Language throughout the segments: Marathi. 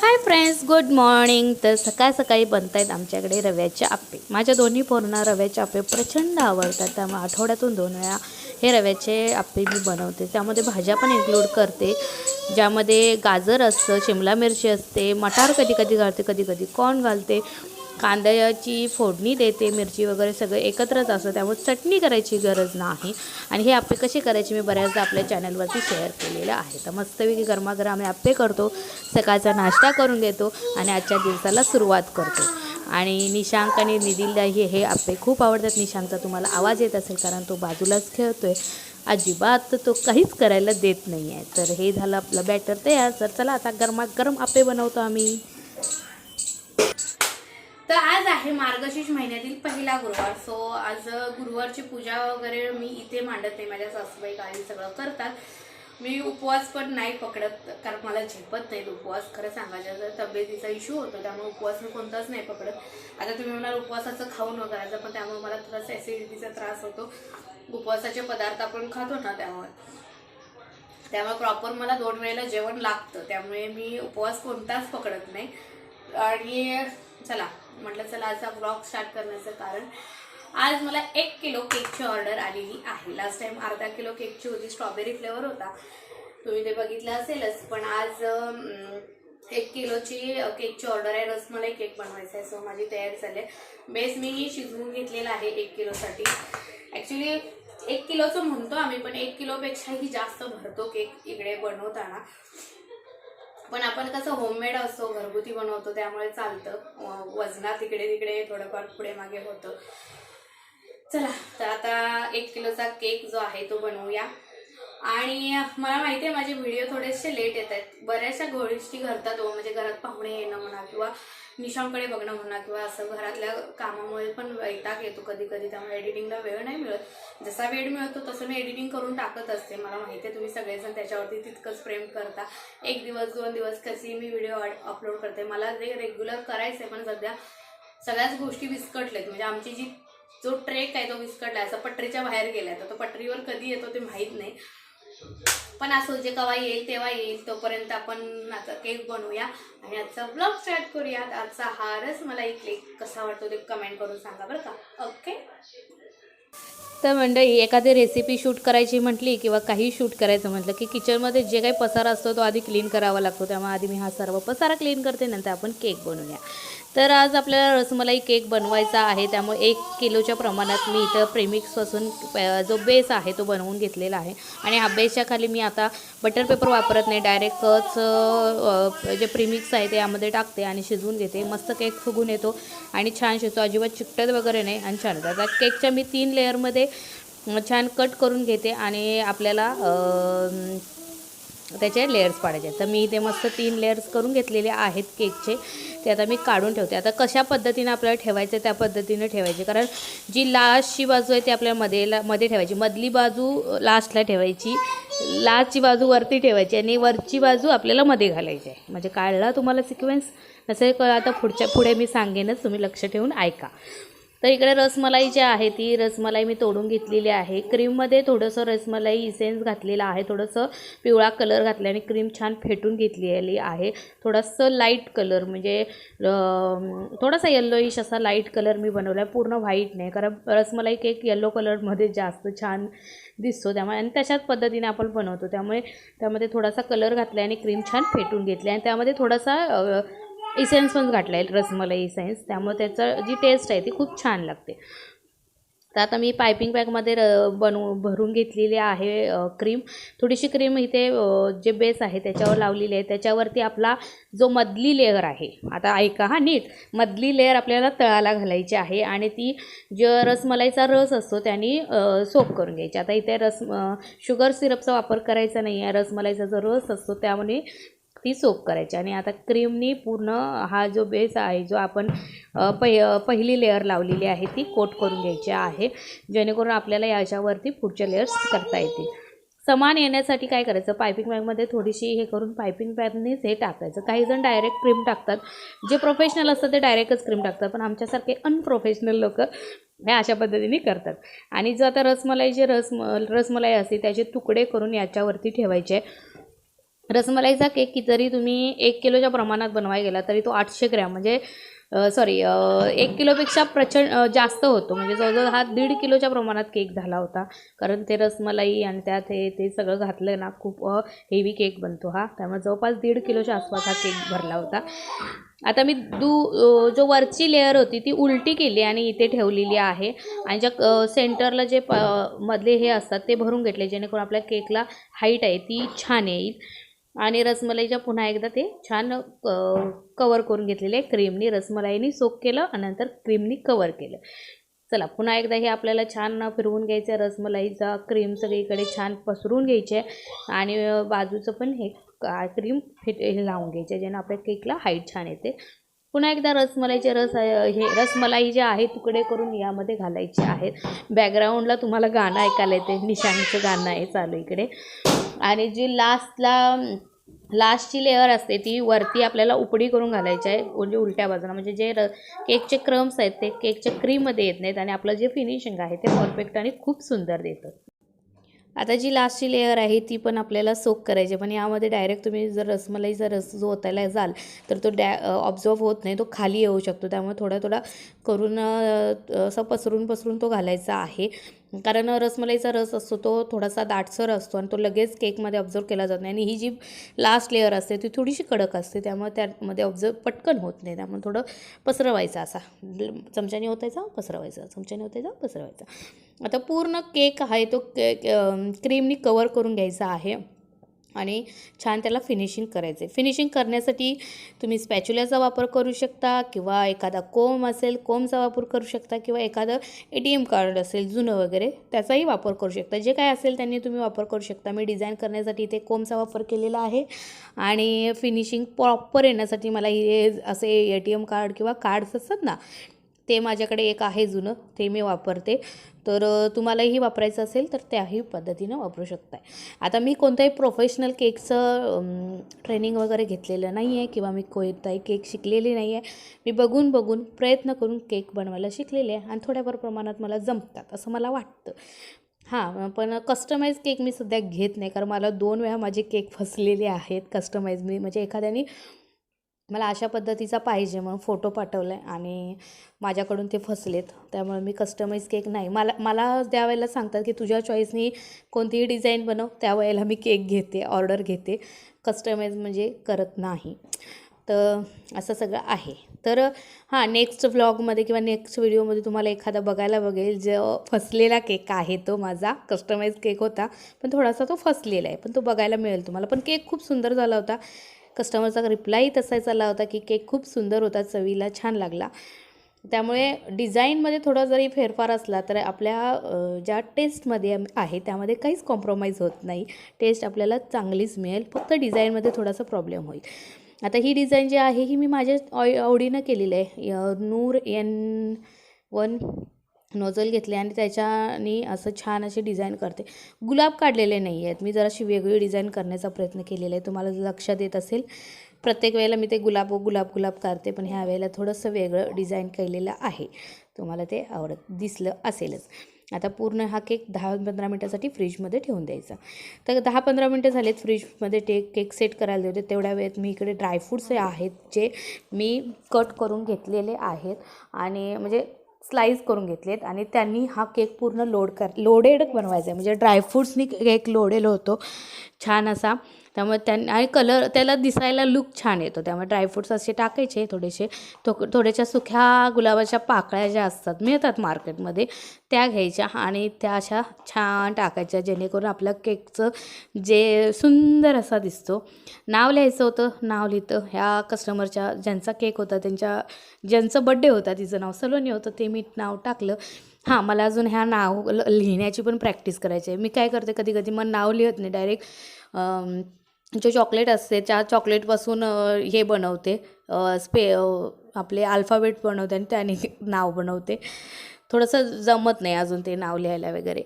हाय फ्रेंड्स गुड मॉर्निंग तर सकाळ सकाळी बनत आहेत आमच्याकडे रव्याचे आप्पे. माझ्या दोन्ही पोरांना रव्याचे आप्पे प्रचंड आवडतात. त्यामुळे आठवड्यातून दोन वेळा हे रव्याचे आप्पे मी बनवते. त्यामध्ये भाज्या पण इन्क्लूड करते. ज्यामध्ये गाजर असतं शिमला मिरची असते मटार कधी कधी घालते कधी कधी कॉर्न घालते. कांद्याची फोडणी देते मिरची वगैरे सगळं एकत्रच असतं त्यामुळे चटणी करायची गरज नाही. आणि हे आप्पे कसे करायचे मी बऱ्याचदा आपल्या चॅनलवरती शेअर केलेलं आहे. तर मस्तपैकी गरमागरम आम्ही आप्पे करतो सकाळचा नाश्ता करून घेतो आणि आजच्या दिवसाला सुरुवात करतो. आणि निशांक आणि निधीला हे हे आप्पे खूप आवडतात. निशांकचा तुम्हाला आवाज येत असेल कारण तो बाजूलाच खेळतो आहे अजिबात तो काहीच करायला देत नाही आहे तर हे झालं आपलं बॅटर तयार. तर चला आता गरमागरम आप्पे बनवतो आम्ही. तर आज आहे मार्गशीर्ष महिन्यातील पहिला गुरुवार. सो आज गुरुवारची पूजा वगैरे मी इथे मांडत नाही. माझ्या सासूबाई काही सगळं करतात. मी उपवास पण नाही पकडत कारण मला झेपत नाही उपवास. खरं सांगायचं तर तब्येतीचा इश्यू होतो त्यामुळे उपवास मी कोणताच नाही पकडत. आता तुम्ही म्हणाल उपवासाचं खाऊन वगैरेचं पण त्यामुळे मला थोडासा ॲसिडिटीचा त्रास होतो. उपवासाचे पदार्थ आपण खातो ना त्यामुळे. त्यामुळे प्रॉपर मला दोन वेळेला जेवण लागतं. त्यामुळे मी उपवास कोणताच पकडत नाही. आणि चला म्हटलं चला आजचा ब्लॉग स्टार्ट करण्याचं कारण आज मला एक किलो केकची ऑर्डर आलेली आहे. लास्ट टाइम अर्धा किलो केकची होती स्ट्रॉबेरी फ्लेवर होता. तुम्ही ते बघितलं असेलच पण आज एक किलोची केकची ऑर्डर आहे रसमलाई केक बनवायचा आहे सो माझी तयार झाली आहे. बेस मीही शिजवून घेतलेला आहे एक किलोसाठी. ॲक्च्युली एक किलोचं म्हणतो आम्ही पण एक किलोपेक्षाही जास्त भरतो केक इकडे बनवताना. पण आपण कसं होममेड असतो घरगुती बनवतो त्यामुळे चालतं. वजनात इकडे तिकडे थोडंफार पुढे मागे होतं. चला तर आता एक किलोचा केक जो आहे तो बनवूया. आणि मला माहिती आहे माझे व्हिडिओ थोडेसे लेट येत आहेत. बऱ्याचशा गोष्टी घडतात हो, म्हणजे घरात पाहुणे येणं म्हणा किंवा निशांकडे बघणं म्हणा किंवा असं घरातल्या कामामुळे पण वैताग येतो कधी कधी त्यामुळे एडिटिंगला वेळ नाही मिळत. जसा वेळ मिळतो तसं मी एडिटिंग करून टाकत असते. मला माहिती आहे तुम्ही सगळेजण त्याच्यावरती तितकंच प्रेम करता. एक दिवस दोन दिवस कशी मी व्हिडिओ अपलोड करते. मला ते रेग्युलर करायचं आहे पण सध्या सगळ्याच गोष्टी विस्कटलेत. म्हणजे आमची जी जो ट्रेक आहे तो विस्कटला असं पटरीच्या बाहेर गेलाय. तर तो पटरीवर कधी येतो ते माहीत नाही. पण असो जे केव्हा येईल तेव्हा येईल. तोपर्यंत आपण आता केक बनवूया आणि आजचा ब्लॉग स्टार्ट करूया आजचा हारच मला एक केक कसा वाटतो ते कमेंट करून सांगा बरं का. ओके तर मंडळी एखादी रेसिपी शूट करायची म्हटली किंवा काही शूट करायचं म्हटलं की किचनमध्ये जे काही पसारा असतो तो आधी क्लीन करावा लागतो. त्यामुळे आधी मी हा सर्व पसारा क्लीन करते नंतर आपण केक बनवूया. तर आज आपल्याला रसमलाई केक बनवायचा आहे. त्यामुळे एक किलोच्या प्रमाणात मी इथं प्रेमिक्सपासून जो बेस आहे तो बनवून घेतलेला आहे. आणि हा बेसच्या खाली मी आता बटर पेपर वापरत नाही. डायरेक्टच जे प्रिमिक्स आहे ते यामध्ये टाकते आणि शिजवून घेते. मस्त केक फुगून येतो आणि छान शिजतो. अजिबात चिकटत वगैरे नाही आणि छान होतं. केकच्या मी तीन लेअरमध्ये छान कट करून घेते आणि आपल्याला त्याचे लेअर्स पाडायचे. तर मी इथे मस्त तीन लेअर्स करून घेतलेले आहेत केकचे ते आता मी काढून ठेवते. आता कशा पद्धतीनं आपल्याला ठेवायचं त्या पद्धतीनं ठेवायचे. कारण जी लास्टची बाजू आहे ती आपल्याला मध्ये मध्ये ठेवायची. मधली बाजू लास्टला ठेवायची. लास्टची बाजू वरती ठेवायची आणि वरची बाजू आपल्याला मध्ये घालायची आहे. म्हणजे काढला तुम्हाला सिक्वेन्स नसेल आता पुढच्या पुढे मी सांगेनच. तुम्ही लक्ष ठेवून ऐका. तर इकडे रसमलाई जी आहे ती रसमलाई मी तोडून घेतलेली आहे. क्रीममध्ये थोडंसं रसमलाई इसेन्स घातलेला आहे. थोडंसं पिवळा कलर घातला आणि क्रीम छान फेटून घेतलेली आहे. थोडंसं लाइट कलर म्हणजे थोडासा येल्लोईश असा लाइट कलर मी बनवला आहे पूर्ण व्हाईट नाही. कारण रसमलाई केक येल्लो कलरमध्ये जास्त छान दिसतो त्यामुळे आणि तशाच पद्धतीने आपण बनवतो. त्यामुळे त्यामध्ये थोडासा कलर घातला आणि क्रीम छान फेटून घेतली आणि त्यामध्ये थोडासा इसेन्स पण घातला आहे रसमलाई इसेन्स त्यामुळे त्याचं जी टेस्ट आहे ती खूप छान लागते. तर आता मी पायपिंग बॅगमध्ये र बनवू भरून घेतलेली आहे क्रीम थोडीशी क्रीम इथे जे बेस आहे त्याच्यावर लावलेली आहे. त्याच्यावरती आपला जो मधली लेअर आहे आता ऐका हा नीट. मधली लेअर आपल्याला तळाला घालायची आहे आणि ती जे रसमलाईचा रस असतो त्याने सोप करून घ्यायची. आता इथे रस शुगर सिरपचा वापर करायचा नाही आहे रसमलाईचा जो रस असतो त्यामुळे ती सोप करायची. आणि आता क्रीमनी पूर्ण हा जो बेस आहे जो आपण अ, पहि पहिली लेअर लावलेली आहे ती कोट करून घ्यायची आहे जेणेकरून आपल्याला याच्यावरती पुढच्या लेअर्स करता येतील. समान येण्यासाठी काय करायचं? पायपिंग बॅगमध्ये थोडीशी हे करून पायपिंग बॅगनेच हे टाकायचं. काही जण डायरेक्ट क्रीम टाकतात. जे प्रोफेशनल असतात ते डायरेक्टच क्रीम टाकतात पण आमच्यासारखे अनप्रोफेशनल लोक हे अशा पद्धतीने करतात. आणि जो आता रसमलाई जे रसम रसमलाई असते त्याचे तुकडे करून याच्यावरती ठेवायचे. रसमलाईचा केक की जरी तुम्ही एक किलोच्या प्रमाणात बनवाय गेला तरी तो आठशे ग्रॅम म्हणजे सॉरी एक किलोपेक्षा प्रचंड जास्त होतो. म्हणजे जवळजवळ हा दीड किलोच्या प्रमाणात केक झाला होता. कारण ते रसमलाई आणि त्यात हे ते सगळं घातलं ना खूप हेवी केक बनतो हा. त्यामुळे जवळपास दीड किलोच्या आसपास हा केक भरला होता. आता मी दू जो वरची लेअर होती ती उलटी केली आणि इथे ठेवलेली आहे. आणि ज्या सेंटरला जे प मधले हे असतात ते भरून घेतले जेणेकरून आपल्या केकला हाईट आहे ती छान येईल. आणि रसमलाईच्या पुन्हा एकदा ते छान कवर करून घेतलेले. आहे क्रीमनी रसमलाईनी सोक केलं आणि नंतर क्रीमनी कवर केलं. चला पुन्हा एकदा हे आपल्याला छान फिरवून घ्यायचं आहे रसमलाईचा क्रीम सगळीकडे छान पसरून घ्यायची आहे आणि बाजूचं पण हे क्रीम फिट हे लावून घ्यायचे आहे, ज्यानं आपल्या केकला हाईट छान येते. पुन्हा एकदा रसमलाईचे रस हे रसमलाई जे आहे तुकडे करून यामध्ये घालायचे आहेत. बॅकग्राऊंडला तुम्हाला गाणं ऐकायला येते. निशांचं गाणं आहे चालू इकडे. आणि जी लास्टला लास्टची लेअर असते ती वरती आपल्याला उपडी करून घालायची आहे म्हणजे उलट्या बाजूला. म्हणजे जे र केकचे क्रम्स आहेत ते केकच्या क्रीममध्ये येत नाहीत आणि आपलं जे फिनिशिंग आहे ते परफेक्ट आणि खूप सुंदर देतं. आता जी लास्टची लेअर आहे ती पण आपल्याला सोक करायची आहे. पण यामध्ये डायरेक्ट तुम्ही जर रसमलाईचा रस जो ओतायला जाल तर तो डॅ ऑब्झर्व होत नाही तो खाली येऊ शकतो. त्यामुळे थोडा थोडा करून असं पसरून पसरून तो घालायचा आहे. कारण रसमलाईचा रस असतो तो थोडासा दाटसर असतो आणि तो लगेच केकमध्ये ऑब्झर्व केला जात नाही. आणि ही जी लास्ट लेअर असते ती थोडीशी कडक असते त्यामुळे त्यामध्ये ऑब्झर्व पटकन होत नाही. त्यामुळे थोडं पसरवायचा असा. चमच्याने होतायचा पसरवायचा. चमच्याने होतायचा पसरवायचा. आता पूर्ण केक आहे तो के क्रीमनी कवर करून घ्यायचा आहे. आणि छान त्याला फिनिशिंग करायचं आहे फिनिशिंग करण्यासाठी तुम्ही स्पॅच्युलाचा वापर करू शकता किंवा एखादा कोम असेल कोमचा वापर करू शकता किंवा एखादं ए टी एम कार्ड असेल जुनं वगैरे त्याचाही वापर करू शकता. जे काय असेल त्यांनी तुम्ही वापर करू शकता. मी डिझाईन करण्यासाठी इथे कोमचा वापर केलेला आहे आणि फिनिशिंग प्रॉपर येण्यासाठी मला हे असे ए टी एम कार्ड किंवा कार्ड्स असतात ना ते माझ्याकडे एक आहे जुनं ते मी वापरते. तर तुम्हालाही वापरायचं असेल तर त्याही पद्धतीनं वापरू शकताय. आता मी कोणत्याही प्रोफेशनल केकचं ट्रेनिंग वगैरे घेतलेलं नाही आहे किंवा मी कोणताही केक शिकलेली नाही आहे मी बघून बघून प्रयत्न करून केक बनवायला शिकलेले आहे आणि थोड्याफार प्रमाणात मला जमतात असं मला वाटतं. हां पण कस्टमाइज केक मी सध्या घेत नाही कारण मला दोन वेळा माझे केक फसलेले आहेत. कस्टमाइज मी म्हणजे एखाद्याने मला अशा पद्धतीचा पाहिजे म्हणून फोटो पाठवला आहे आणि माझ्याकडून ते फसलेत. त्यामुळे मी कस्टमाइज केक नाही. मला मला त्यावेळेला सांगतात की तुझ्या चॉईसनी कोणतीही डिझाईन बनव त्यावेळेला मी केक घेते ऑर्डर घेते. कस्टमाइज म्हणजे करत नाही. तर असं सगळं आहे. तर हां नेक्स्ट व्लॉगमध्ये किंवा नेक्स्ट व्हिडिओमध्ये तुम्हाला एखादा बघायला बघेल जो फसलेला केक आहे तो माझा. कस्टमाइज केक होता पण थोडासा तो फसलेला आहे पण तो बघायला मिळेल तुम्हाला. पण केक खूप सुंदर झाला होता. कस्टमरचा रिप्लाय तसाच आला होता की केक खूप सुंदर होता चवीला छान लागला. त्यामुळे डिझाईनमध्ये थोडा जरी फेरफार असला तर आपल्या ज्या टेस्टमध्ये आहे त्यामध्ये काहीच कॉम्प्रोमाइज होत नाही. टेस्ट आपल्याला चांगलीच मिळेल फक्त डिझाईनमध्ये थोडासा प्रॉब्लेम होईल. आता ही डिझाईन जी आहे ही मी माझ्या आव- आवडीनं केलेली आहे. नूर एन वन नोजल घेतले आणि त्याच्यानी असं छान असे डिझाईन करते. गुलाब काढलेले नाही आहेत. मी जराशी वेगळी डिझाईन करण्याचा प्रयत्न केलेला आहे. तुम्हाला लक्षात येत असेल प्रत्येक वेळेला मी ते गुलाब गुलाब गुलाब काढते पण ह्या वेळेला थोडंसं वेगळं डिझाईन केलेलं आहे. तुम्हाला ते आवडत दिसलं असेलच. आता पूर्ण हा केक दहा पंधरा मिनटासाठी फ्रीजमध्ये ठेवून द्यायचा. तर दहा पंधरा मिनटं झालेत फ्रीजमध्ये ते केक सेट करायला देते तेवढ्या वेळेत मी इकडे ड्रायफ्रूट्स आहेत जे मी कट करून घेतलेले आहेत. आणि म्हणजे स्लाईस करून घेतलेत आणि त्यांनी हा केक पूर्ण लोड कर लोडेड बनवायचा आहे. म्हणजे ड्रायफ्रूट्सनी केक लोडेलो होतो. छान असा त्यामुळे त्यां आणि कलर त्याला दिसायला लुक छान येतो. त्यामुळे ड्रायफ्रूट्स असे टाकायचे थोडेसे. थो थोड्याशा सुख्या गुलाबाच्या पाकळ्या ज्या असतात मिळतात मार्केटमध्ये त्या घ्यायच्या आणि त्या अशा छान टाकायच्या जेणेकरून आपल्या केकचं जे सुंदर असा दिसतो. नाव लिहायचं होतं नाव लिहितं. ह्या कस्टमरच्या ज्यांचा केक होता त्यांच्या ज्यांचं बड्डे होता तिचं नाव सलोनी होतं ते मी नाव टाकलं. हां मला अजून ह्या नाव ल- लिहिण्याची पण प्रॅक्टिस करायची आहे. मी काय करते कधी कधी मग नाव लिहत नाही. डायरेक्ट जो चॉकलेट असते त्या चॉकलेटपासून हे बनवते. स्पे आपले अल्फाबेट बनवते आणि त्याने नाव बनवते. थोडंसं जमत नाही अजून ते नाव लिहायला वगैरे.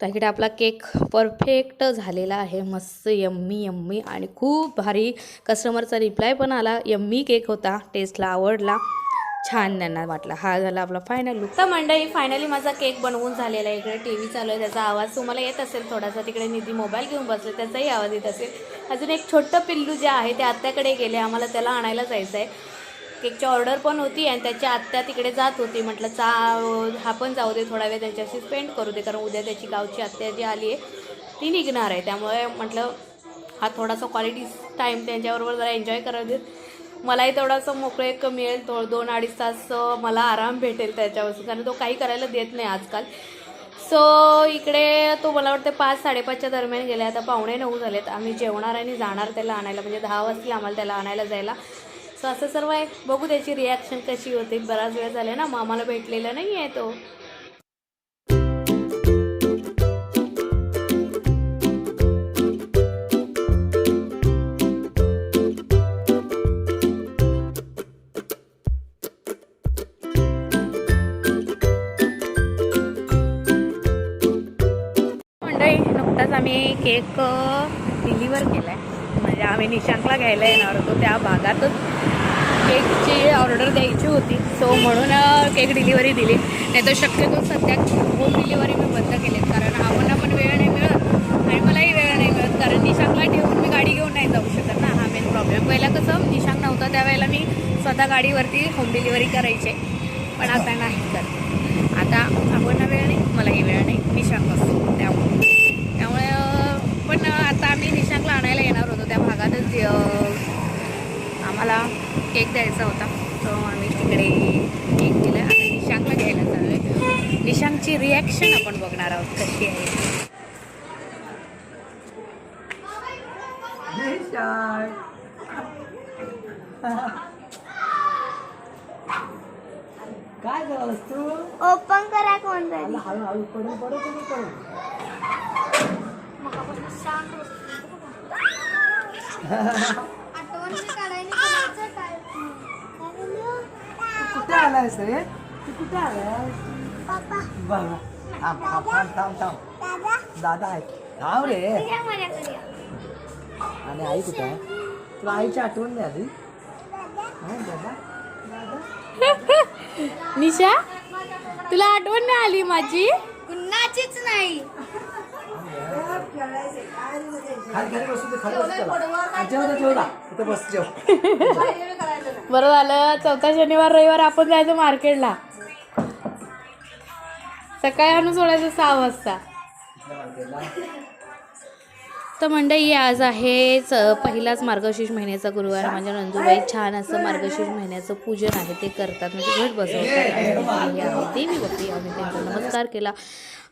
त्याकडे आपला केक परफेक्ट झालेला आहे. मस्त यम्मी यम्मी आणि खूप भारी. कस्टमरचा रिप्लाय पण आला. यम्मी केक होता. टेस्टला आवडला. छान त्यांना वाटला. हा झाला आपला फायनल लुक तर मंडळी फायनली माझा केक बनवून झालेला आहे. इकडे टी व्ही चालू आहे. त्याचा आवाज तुम्हाला येत असेल थोडासा. तिकडे निधी मोबाईल घेऊन बसले. त्याचाही आवाज येत असेल. अजून एक छोटं पिल्लू जे आहे ते आत्याकडे गेले. आम्हाला त्याला आणायला जायचं आहे केकची ऑर्डर पण होती आणि त्याची आत्या तिकडे जात होती. म्हटलं चा हा पण जाऊ दे. थोडा वेळ त्यांच्याशी स्पेंड करू दे. कारण उद्या त्याची गावची आत्या जी आली आहे ती निघणार आहे. त्यामुळे म्हटलं हा थोडासा क्वालिटी टाईम त्यांच्याबरोबर जरा एन्जॉय करायला देत मलाही तेवढासा मोकळे एक मिळेल तो दोन अडीच तास मला आराम भेटेल त्याच्यापासून. कारण तो काही करायला देत नाही आजकाल. सो इकडे तो मला वाटतं पाच साडेपाचच्या दरम्यान गेला आता पावणे नऊ झालेत. आम्ही जेवणार आणि जाणार त्याला आणायला. म्हणजे दहा वाजतील आम्हाला त्याला आणायला जायला. सो असं सर्व आहे. बघू त्याची रिॲक्शन कशी होते. बराच वेळ झाला ना. मग आम्हाला भेटलेला नाही आहे तो. केक डिलिव्हर केला आहे म्हणजे आम्ही निशांकला घ्यायला येणार होतो त्या भागातच केकची ऑर्डर द्यायची होती. सो म्हणून केक डिलिव्हरी दिली. नाही तर शक्यतो सध्या होम डिलिव्हरी मी बंद केली कारण आम्हाला पण वेळ नाही मिळत आणि मलाही वेळ नाही मिळत. कारण निशांकला ठेवून मी गाडी घेऊन नाही जाऊ शकत ना हा मेन प्रॉब्लेम पहिला कसं निशांक नव्हता त्यावेळेला मी स्वतः गाडीवरती होम डिलिव्हरी करायचे. पण आता नाही करत. आता आम्हाला वेळ नाही मलाही वेळ नाही निशांक असतो त्यामुळे त्यामुळे अं, पण आता आम्ही निशांकला आणायला येणार होतो त्या भागातच अं, आम्हाला केक द्यायचा होता. तो आम्ही तिकडे केक दिला आता निशांकला घ्यायला चाललो आहे निशांकची रिॲक्शन आपण बघणार आहोत कशी आहे. काय तू ओपन करा आला हळू हळू पडून पडू तुम्ही पडू आठवण काढायला करायचं काय आलायस रे तू कुठे बघा थांब थांब थांब थांब थांब. दादा. दादा आहे. थांब रे. आणि आई कुठे आहे? तुला आईची आठवण नाही आली? हा, दादा? निशा तुला आठवण नाही आली माझी? कुणाचीच नाही. खाली खाली बसू दे खाली बसू त्याला. बस जेव. बरं झालं. चौथा शनिवार रविवार आपण जायचं मार्केटला. सकाळी आणून सोडायचं सहा वाजता. तर मंडळी आज आहे च- पहिलाच मार्गशीर्ष महिन्याचा गुरुवार. माझ्या नंदूबाई छान असं मार्गशीर्ष महिन्याचं पूजन आहे ते करतात. म्हणजे घट बसवतात. देवी बघते आम्ही त्यांचा नमस्कार केला.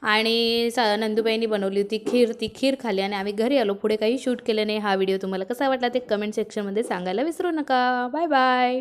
आणि सा नंदूबाईंनी बनवली होती खीर ती खीर खाल्ली आणि आम्ही घरी आलो. पुढे काही शूट केलं नाही. हा व्हिडिओ तुम्हाला कसा वाटला ते कमेंट सेक्शनमध्ये सांगायला विसरू नका. Bye bye